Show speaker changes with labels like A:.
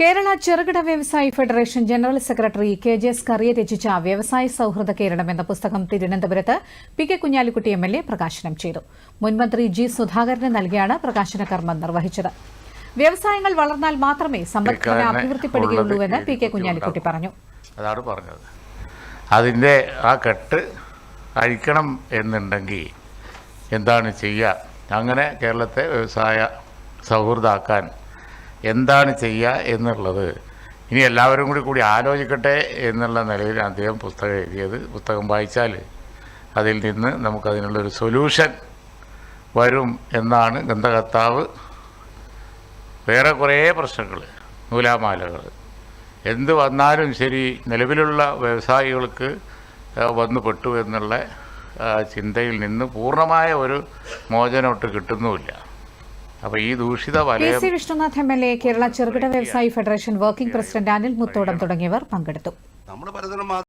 A: കേരള ചെറുകിട വ്യവസായി federation general secretary K J Scaria രചിച്ച വ്യവസായ സൌഹൃദ കേരളം എന്ന പുസ്തകം തിരുവനന്തപുരത്ത് P K Kunhalikutty M L A പ്രകാശനം ചെയ്തു. മുൻമന്ത്രി ജി സുധാകരന് നൽകിയാണ് പ്രകാശന കർമ്മം നിർവഹിച്ചത്. വ്യവസായങ്ങൾ വളർന്നാൽ മാത്രമേ സമ്പദ്ഘടന അഭിവൃദ്ധിപ്പെടുകയുള്ളൂ എന്ന് പി കെ കുഞ്ഞാലിക്കുട്ടി പറഞ്ഞു.
B: അതാണ് പറഞ്ഞത്. അതിന്റെ ആ കെട്ട് അഴിക്കണം എന്നുണ്ടെങ്കിൽ എന്താണ് ചെയ്യുക? അങ്ങനെ കേരളത്തെ വ്യവസായ സൗഹൃദമാക്കാൻ എന്താണ് ചെയ്യുക എന്നുള്ളത്. ഇനി എല്ലാവരും കൂടി കൂടി ആലോചിക്കട്ടെ എന്നുള്ള നിലയിൽ അദ്ദേഹം പുസ്തകം എഴുതിയത്. പുസ്തകം വായിച്ചാൽ അതിൽ നിന്ന് നമുക്കതിനുള്ളൊരു സൊല്യൂഷൻ വരും എന്നാണ് ഗന്ധകർത്താവ് വേറെ കുറേ പ്രശ്നങ്ങൾ നൂലാമാലകൾ. എന്ത് വന്നാലും ശരി നിലവിലുള്ള വ്യവസായികൾക്ക് വന്നു പെട്ടു എന്നുള്ള ചിന്തയിൽ നിന്ന് പൂർണമായ ഒരു മോചനമൊട്ട് കിട്ടുന്നുമില്ല. അപ്പോൾ ഈ ദൂഷിത വലയം
A: C Vishnunath M L A Kerala ചെറുകിട വ്യവസായി federation working president Anil Muthodam തുടങ്ങിയവർ പങ്കെടുത്തു.
C: പലതരം